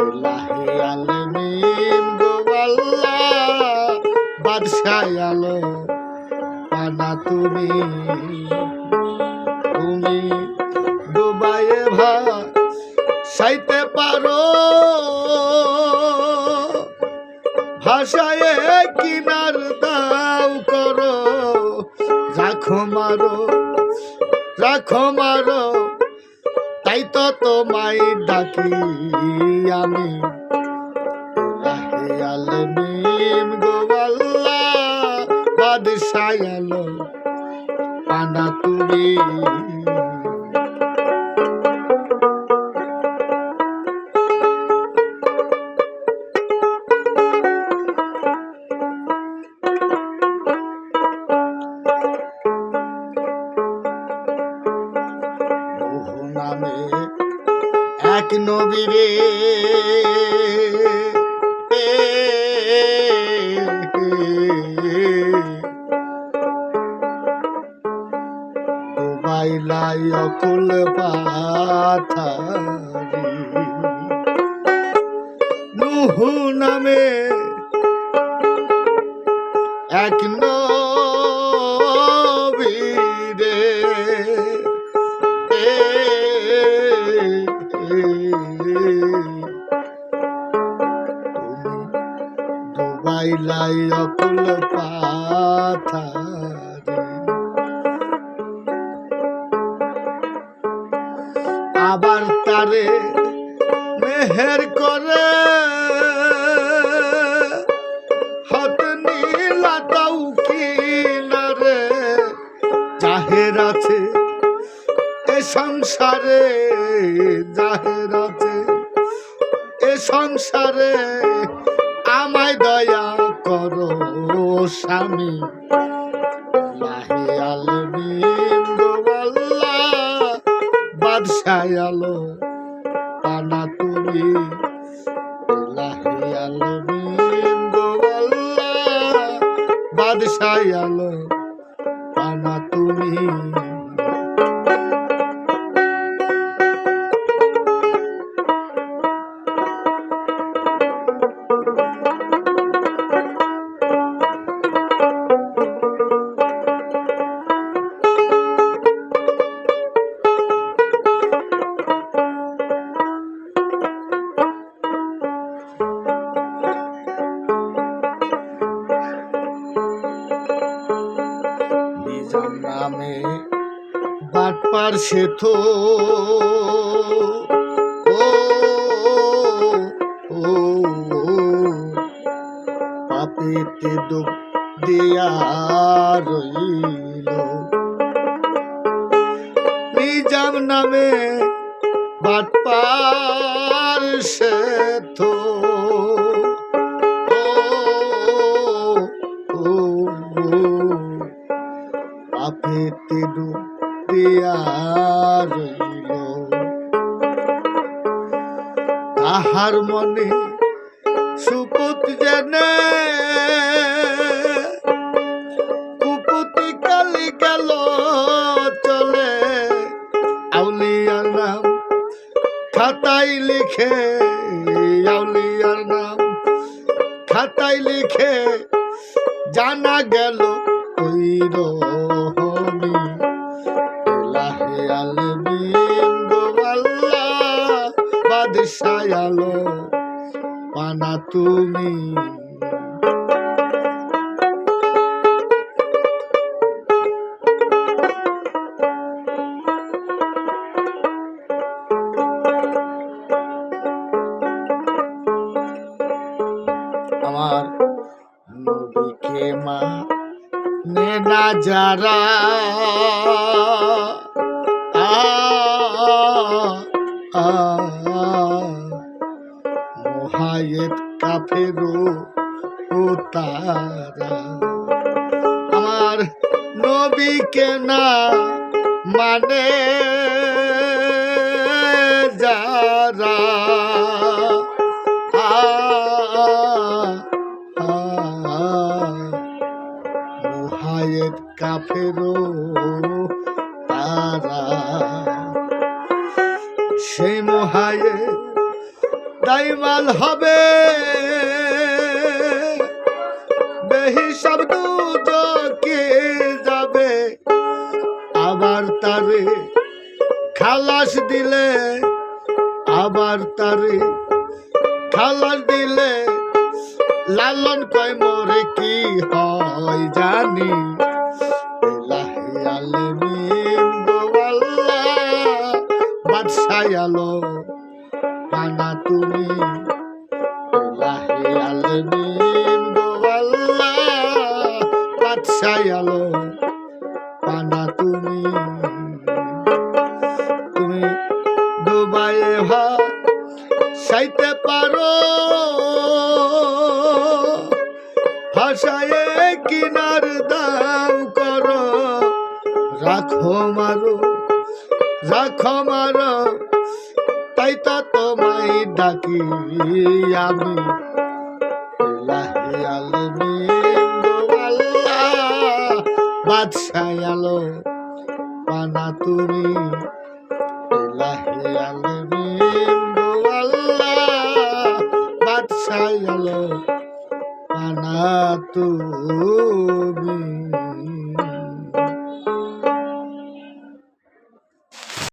এলাহে আলমিন গোয়াল্লা বাদশাহ আলো পানা তুমি। তুমি ডুবাইয়ে ভা সাইতে পারো ভাষায় কিনার দাও করো। রাখো মারো রাখো মারো তাই তো তোমায় ডাকি আমি। আলমিম গোবাল্লা বাদশাহ আলো পানা তুমি এক নবীরে বাইলাই অকুল পাথারি। নুহু নামে আবার তারে মেহের করে। হাত নীলা তাও কিনারে, জাহের আছে এ সংসারে, জাহের আছে এ সংসারে। আমায় দয়া করো স্বামী লাহি আলো পানা তুমি গোয়াল্লা বাদশাহ আলো পানা তুমি নামে বাটপার ও ও পাপেতে ডুব দিয়া রইল। নিজাম নামে বাটপার সেথো ও মনে সুপত জেনে। কুপুতি কালি গেল চলে। আউলিয়ার নাম খাতায় লিখে, আউলিয়ার নাম খাতাই লিখে জানা গেল ওই রহমি এলাহে আলমিন গোয়াল্লা আলো পানা তুমি আমার নবীকে মা না যারা আ, আ, কাফেরো ও তারা আমার নবীকে না মানে যারা মুহায়েদ কাফেরো তারা সেই মুহায়ে দাইমাল হবে বেহিসাব দুজকে যাবে। আবার তারে খালাস দিলে, আবার তারে খালাস দিলে। লালন কয়, মোরে কি হয় জানি? বাদশাহ আলো পানা তুমি বাদশাহ আলো পানা তুমি। তুমি ডুবাইয়ে ভা সাইতে পারো। ভাষায় কিনার দাম করো। রাখো মারো রাখো মারো, তাই তো তোমায় ডাকি আমি। গো আল্লাহ বাদশাহ আলো পানা তুমি ইলাহি আলমিন বাদশাহ